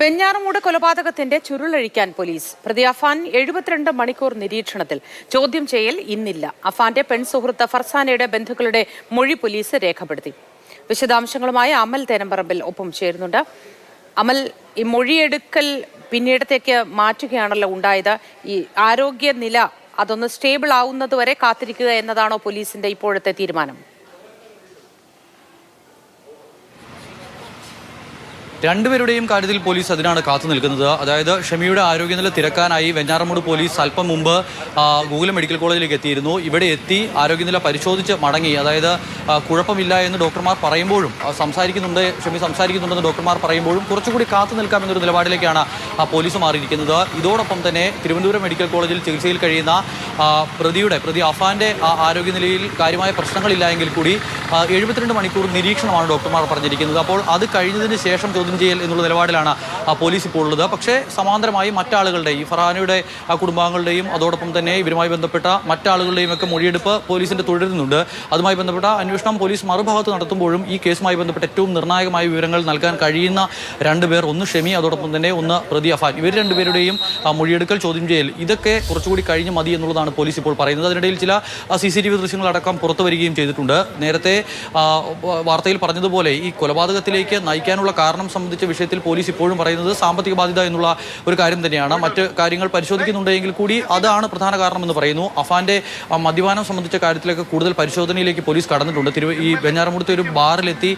വെഞ്ഞാറമൂട് കൊലപാതകത്തിന്റെ ചുരുളഴിക്കാൻ പോലീസ്. പ്രതി അഫാൻ എഴുപത്തിരണ്ട് മണിക്കൂർ നിരീക്ഷണത്തിൽ. ചോദ്യം ചെയ്യൽ ഇന്നില്ല. അഫാന്റെ പെൺസുഹൃത്ത് ഫർസാനയുടെ ബന്ധുക്കളുടെ മൊഴി പോലീസ് രേഖപ്പെടുത്തി. വിശദാംശങ്ങളുമായി അമൽ തേനമ്പറമ്പിൽ ഒപ്പം ചേരുന്നുണ്ട്. അമൽ ഈ മൊഴിയെടുക്കൽ പിന്നീടത്തേക്ക് മാറ്റുകയാണല്ലോ ഉണ്ടായത്. ഈ ആരോഗ്യനില അതൊന്ന് സ്റ്റേബിൾ ആവുന്നതുവരെ കാത്തിരിക്കുക എന്നതാണോ പോലീസിന്റെ ഇപ്പോഴത്തെ തീരുമാനം? രണ്ടുപേരുടെയും കാര്യത്തിൽ പോലീസ് അതിനാണ് കാത്തു നിൽക്കുന്നത്. അതായത് ഷമിയുടെ ആരോഗ്യനില തിരക്കാനായി വെഞ്ഞാറമൂട് പോലീസ് അല്പം മുമ്പ് ഗൂഗിൾ മെഡിക്കൽ കോളേജിലേക്ക് എത്തിയിരുന്നു. ഇവിടെ എത്തി ആരോഗ്യനില പരിശോധിച്ച് മടങ്ങി. അതായത് കുഴപ്പമില്ല എന്ന് ഡോക്ടർമാർ പറയുമ്പോഴും സംസാരിക്കുന്നുണ്ട് ഷമി സംസാരിക്കുന്നുണ്ടെന്ന് ഡോക്ടർമാർ പറയുമ്പോഴും കുറച്ചുകൂടി കാത്തു നിൽക്കാമെന്നൊരു നിലപാടിലേക്കാണ് പോലീസ് മാറിയിരിക്കുന്നത്. ഇതോടൊപ്പം തന്നെ തിരുവനന്തപുരം മെഡിക്കൽ കോളേജിൽ ചികിത്സയിൽ കഴിയുന്ന പ്രതിയുടെ പ്രതി അഫാന്റെ ആരോഗ്യനിലയിൽ കാര്യമായ പ്രശ്നങ്ങളില്ല എങ്കിൽ കൂടി എഴുപത്തിരണ്ട് മണിക്കൂർ നിരീക്ഷണമാണ് ഡോക്ടർമാർ പറഞ്ഞിരിക്കുന്നത്. അപ്പോൾ അത് കഴിഞ്ഞതിന് ശേഷം ചോദ്യം ചെയ്യൽ എന്നുള്ള നിലപാടിലാണ് പോലീസ് ഇപ്പോൾ ഉള്ളത്. പക്ഷേ സമാന്തരമായി മറ്റാളുകളുടെ ഈ ഫറാനയുടെ കുടുംബാംഗങ്ങളുടെയും അതോടൊപ്പം തന്നെ ഇവരുമായി ബന്ധപ്പെട്ട മറ്റാളുകളുടെയും ഒക്കെ മൊഴിയെടുപ്പ് പോലീസിന്റെ തുടരുന്നുണ്ട്. അതുമായി ബന്ധപ്പെട്ട അന്വേഷണം പോലീസ് മറുഭാഗത്ത് നടത്തുമ്പോഴും ഈ കേസുമായി ബന്ധപ്പെട്ട ഏറ്റവും നിർണായകമായ വിവരങ്ങൾ നൽകാൻ കഴിയുന്ന രണ്ടുപേർ ഒന്ന് ഷെമി അതോടൊപ്പം തന്നെ ഒന്ന് പ്രതി. അഫാൻ ഇവർ രണ്ടുപേരുടെയും മൊഴിയെടുക്കൽ ചോദ്യം ചെയ്യൽ. ഇതൊക്കെ കുറച്ചുകൂടി കഴിഞ്ഞ് മതി എന്നുള്ളതാണ് പോലീസ് ഇപ്പോൾ പറയുന്നത്. അതിനിടയിൽ ചില സി സി ടി വി ദൃശ്യങ്ങളടക്കം പുറത്തു വരികയും ചെയ്തിട്ടുണ്ട്. നേരത്തെ വാർത്തയിൽ പറഞ്ഞതുപോലെ ഈ കൊലപാതകത്തിലേക്ക് നയിക്കാനുള്ള കാരണം സംബന്ധിച്ച വിഷയത്തിൽ പോലീസ് ഇപ്പോഴും പറയുന്നത് സാമ്പത്തിക ബാധ്യത എന്നുള്ള ഒരു കാര്യം തന്നെയാണ്. മറ്റ് കാര്യങ്ങൾ പരിശോധിക്കുന്നുണ്ടെങ്കിൽ കൂടി അതാണ് പ്രധാന കാരണമെന്ന് പറയുന്നു. അഫാന്റെ മദ്യപാനം സംബന്ധിച്ച കാര്യത്തിലേക്ക് കൂടുതൽ പരിശോധനയിലേക്ക് പോലീസ് കടന്നിട്ടുണ്ട്. തിരു ഈ വെഞ്ഞാറമൂടത്തെ ഒരു ബാറിലെത്തി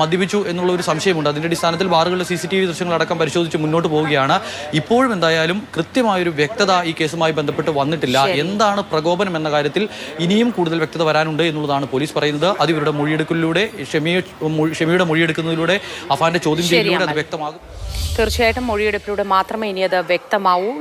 മദ്യപിച്ചു എന്നുള്ള ഒരു സംശയമുണ്ട്. അതിന്റെ അടിസ്ഥാനത്തിൽ ബാറുകളുടെ സി സി ടി വി ദൃശ്യങ്ങളടക്കം പരിശോധിച്ച് മുന്നോട്ട് പോവുകയാണ്. ഇപ്പോഴും എന്തായാലും കൃത്യമായൊരു വ്യക്തത ഈ കേസുമായി ബന്ധപ്പെട്ട് വന്നിട്ടില്ല. എന്താണ് പ്രകോപനം എന്ന കാര്യത്തിൽ ഇനിയും കൂടുതൽ വ്യക്തത വരാനുണ്ട് എന്നുള്ളതാണ് പോലീസ് പറയുന്നത്. അത് ഇവരുടെ മൊഴിയെടുക്കലിലൂടെ ഷെമിയെ ഷെമിയുടെ മൊഴിയെടുക്കുന്നതിലൂടെ അഫാന്റെ ചോദ്യം ചെയ്യലിലൂടെ അത് വ്യക്തമാകും. തീർച്ചയായിട്ടും മൊഴിയെടുപ്പിലൂടെ മാത്രമേ ഇനി അത് വ്യക്തമാവൂ.